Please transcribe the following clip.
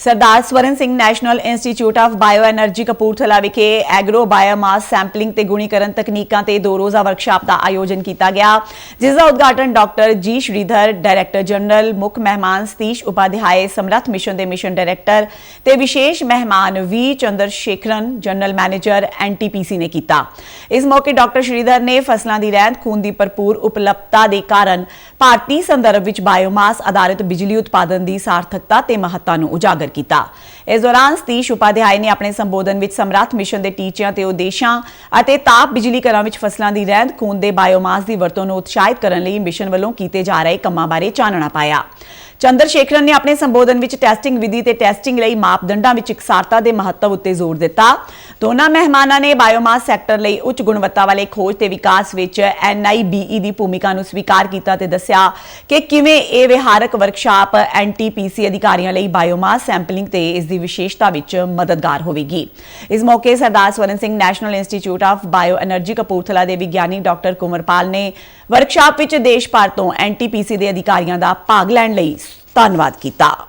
Sardar Swaran Singh National Institute of bio bioenergy Kapurthala ਵਿਖੇ agro biomass sampling ਤੇ ਗੁਣੀਕਰਨ ਤਕਨੀਕਾਂ ਤੇ ਦੋ ਰੋਜ਼ਾ ਵਰਕਸ਼ਾਪ ਦਾ ਆਯੋਜਨ ਕੀਤਾ ਗਿਆ, ਜਿਸ ਦਾ ਉਦਘਾਟਨ ਡਾਕਟਰ ਜੀ ਸ਼੍ਰੀਧਰ, ਡਾਇਰੈਕਟਰ ਜਨਰਲ ਮੁੱਖ ਮਹਿਮਾਨ ਸਤੀਸ਼ ਉਪਾਧਿਆਏ, ਸਮਰੱਥ ਮਿਸ਼ਨ ਦੇ ਮਿਸ਼ਨ ਡਾਇਰੈਕਟਰ ਤੇ ਵਿਸ਼ੇਸ਼ ਮਹਿਮਾਨ V Chandrasekharan, general manager NTPC ਨੇ ਕੀਤਾ। ਇਸ ਮੌਕੇ ਡਾਕਟਰ ਸ਼੍ਰੀਧਰ ਨੇ ਫਸਲਾਂ ਦੀ ਰਹਿੰਦ ਖੂਨ ਦੀ ਭਰਪੂਰ ਉਪਲਬਧਤਾ ਦੇ ਕਾਰਨ ਭਾਰਤੀ ਸੰਦਰਭ ਵਿੱਚ ਬਾਇਓਮਾਸ ਆਧਾਰਿਤ ਬਿਜਲੀ ਉਤਪਾਦਨ ਦੀ ਸਾਰਥਕਤਾ ਤੇ ਮਹੱਤਤਾ ਨੂੰ ਉਜਾਗਰ ਕੀਤਾ। ਇਸ ਦੌਰਾਨ ਸਤੀਸ਼ ਉਪਾਧਿਆਏ ਨੇ ਆਪਣੇ ਸੰਬੋਧਨ ਵਿੱਚ ਸਮਰੱਥ ਮਿਸ਼ਨ ਦੇ ਟੀਚਿਆਂ ਤੇ ਉਦੇਸ਼ਾਂ ਅਤੇ ਤਾਪ ਬਿਜਲੀ ਘਰਾਂ ਵਿੱਚ ਫਸਲਾਂ ਦੀ ਰਹਿੰਦ ਖੂੰਦ ਦੇ ਬਾਇਓਮਾਸ ਦੀ ਵਰਤੋਂ ਨੂੰ ਉਤਸ਼ਾਹਿਤ ਕਰਨ ਲਈ ਮਿਸ਼ਨ ਵੱਲੋਂ ਕੀਤੇ ਜਾ ਰਹੇ ਕੰਮਾਂ ਬਾਰੇ ਚਾਨਣਾ ਪਾਇਆ। ਚੰਦਰ ਸ਼ੇਖਰਨ ਨੇ ਆਪਣੇ ਸੰਬੋਧਨ ਵਿੱਚ ਟੈਸਟਿੰਗ ਵਿਧੀ ਤੇ ਟੈਸਟਿੰਗ ਲਈ ਮਾਪਦੰਡਾਂ ਵਿੱਚ ਇਕਸਾਰਤਾ ਦੇ ਮਹੱਤਵ ਉੱਤੇ ਜ਼ੋਰ ਦਿੱਤਾ। ਦੋਨਾਂ ਮਹਿਮਾਨਾਂ ਨੇ ਬਾਇਓਮਾਸ ਸੈਕਟਰ ਲਈ ਉੱਚ ਗੁਣਵੱਤਾ ਵਾਲੇ ਖੋਜ ਤੇ ਵਿਕਾਸ ਵਿੱਚ NIBE ਦੀ ਭੂਮਿਕਾ ਨੂੰ ਸਵੀਕਾਰ ਕੀਤਾ ਤੇ ਦੱਸਿਆ ਕਿ ਕਿਵੇਂ ਇਹ ਵਿਹਾਰਕ ਵਰਕਸ਼ਾਪ NTPC ਅਧਿਕਾਰੀਆਂ ਲਈ ਬਾਇਓਮਾਸ ਸੈਂਪਲਿੰਗ ਤੇ ਇਸ ਦੀ ਵਿਸ਼ੇਸ਼ਤਾ ਵਿੱਚ ਮਦਦਗਾਰ ਹੋਵੇਗੀ। ਇਸ ਮੌਕੇ Sardar Swaran Singh National Institute of bio energy Kapurthala ਦੇ ਵਿਗਿਆਨੀ ਡਾਕਟਰ ਕੁਮਰਪਾਲ ਨੇ ਵਰਕਸ਼ਾਪ ਵਿੱਚ ਦੇਸ਼ ਭਰ ਤੋਂ NTPC ਦੇ ਅਧਿਕਾਰੀਆਂ ਦਾ ਭਾਗ ਲੈਣ ਲਈ ਧੰਨਵਾਦ ਕੀਤਾ।